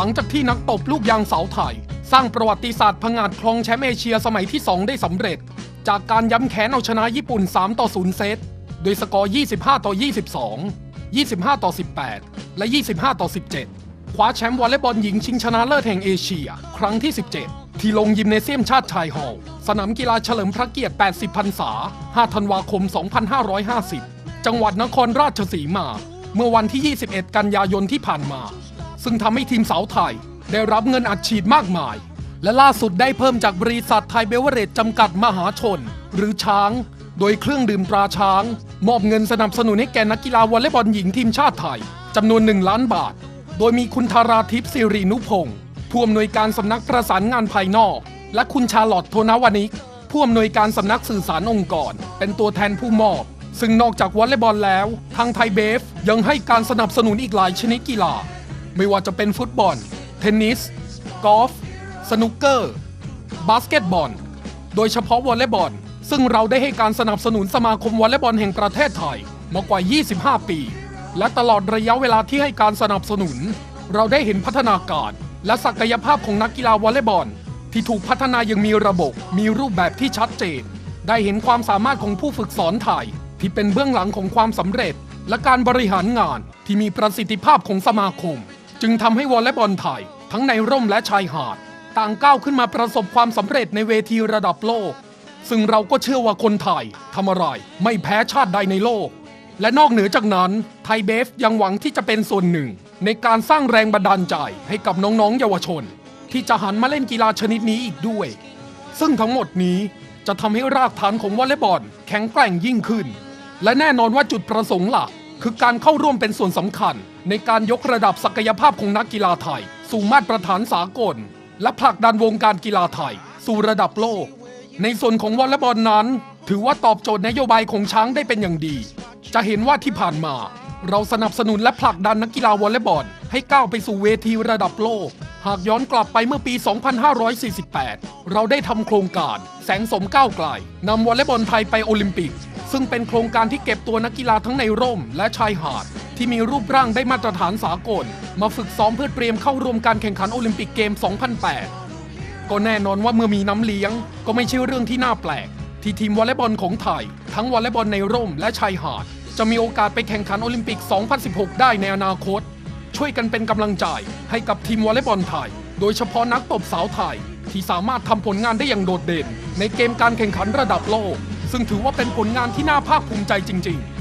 ลังจากที่นักตบลูกยางสาวไทย สร้างประวัติศาสตร์ผงาดครองแชมป์เอเชียสมัยที่ 2 ได้สำเร็จ จากการย้ำแค้นเอาชนะญี่ปุ่น 3 ต่อ 0 เซตโดยสกอร์ 25 ต่อ 22 25 ต่อ 18 และ 25 ต่อ 17 คว้าแชมป์วอลเลย์บอลหญิงชิงชนะเลิศแห่งเอเชีย ครั้งที่ 17 ที่ลงยิมเนเซียมชาติชายฮอลล์สนามกีฬาเฉลิมพระเกียรติ 80 พรรษา 5 ธันวาคม 2550 จังหวัดนครราชสีมา เมื่อวันที่ 21 กันยายนที่ผ่านมา ซึ่งทำให้ทีมสาวไทย ได้รับเงินอัดฉีดมากมาย และล่าสุดได้เพิ่มจากบริษัทไทยเบเวอร์เรจจำกัดมหาชน หรือช้าง โดยเครื่องดื่มตราช้าง มอบเงินสนับสนุนให้แก่นักกีฬาวอลเลย์บอลหญิงทีมชาติไทยจำนวน 1 ล้านบาท โดยมีคุณธาราทิพย์สิรินุพงศ์ผู้อำนวยการสำนักประสานงานภายนอก และคุณชาลอตโทนวานิกผู้อำนวยการสำนักสื่อสารองค์กร เป็นตัวแทนผู้มอบ ซึ่งนอกจากวอลเลย์บอลแล้ว ทางไทยเบฟยังให้การสนับสนุนอีกหลายชนิดกีฬา ไม่ว่าจะเป็นฟุตบอล เทนนิส กอล์ฟ สนุกเกอร์ บาสเกตบอล โดยเฉพาะวอลเลย์บอล ซึ่งเราได้ให้การสนับสนุนสมาคมวอลเลย์บอลแห่งประเทศไทยมากว่า 25 ปี และตลอดระยะเวลาที่ให้การสนับสนุน เราได้เห็นพัฒนาการและศักยภาพของนักกีฬาวอลเลย์บอล ที่ถูกพัฒนาอย่างมีระบบ มีรูปแบบที่ชัดเจน ได้เห็นความสามารถของผู้ฝึกสอนไทย ที่เป็นเบื้องหลังของความสำเร็จ และการบริหารงานที่มีประสิทธิภาพของสมาคม จึงทำให้วอลเลย์บอลไทย ทั้งในร่มและชายหาด ต่างก้าวขึ้นมาประสบความสำเร็จในเวทีระดับโลก ซึ่งเราก็เชื่อว่าคนไทยทำอะไรไม่แพ้ชาติใดในโลก และนอกเหนือจากนั้นไทยเบฟยังหวังที่จะเป็นส่วนหนึ่ง ในการสร้างแรงบันดาลใจให้กับน้องๆเยาวชน ที่จะหันมาเล่นกีฬาชนิดนี้อีกด้วย ซึ่งทั้งหมดนี้จะทำให้รากฐานของวอลเลย์บอลแข็งแกร่งยิ่งขึ้น และแน่นอนว่าจุดประสงค์หลัก คือการเข้าร่วมเป็นส่วนสำคัญ ในการยกระดับศักยภาพของนักกีฬาไทย สู่มาตรฐานสากล และผลักดันวงการกีฬาไทย สู่ระดับโลก ในส่วนของวอลเลย์บอลนั้น ถือว่าตอบโจทย์นโยบายของช้างได้เป็นอย่างดี จะเห็นว่าที่ผ่านมา เราสนับสนุนและผลักดันนักกีฬาวอลเลย์บอลให้ก้าวไปสู่เวทีระดับโลก หากย้อนกลับไปเมื่อปี 2548 เราได้ทำโครงการ แสงสมก้าวไกลนำวอลเลย์บอลไทยไปโอลิมปิก ซึ่งเป็นโครงการที่เก็บตัวนักกีฬาทั้งในร่มและชายหาด ที่มีรูปร่างได้มาตรฐานสากล มาฝึกซ้อมเพื่อเตรียมเข้าร่วมการแข่งขันโอลิมปิกเกม 2008 ก็แน่นอนว่าเมื่อมีน้ำเลี้ยง ก็ไม่ใช่เรื่องที่น่าแปลก ที่ทีมวอลเลย์บอลของไทย ทั้งวอลเลย์บอลในร่มและชายหาด จะมีโอกาสไปแข่งขันโอลิมปิก 2016 ได้ในอนาคต ช่วยกันเป็นกำลังใจให้กับทีมวอลเลย์บอลไทย โดยเฉพาะนักตบสาวไทยที่สามารถทำผลงานได้อย่างโดดเด่น ในเกมการแข่งขันระดับโลก ซึ่งถือว่าเป็นผลงานที่น่าภาคภูมิใจจริง ๆ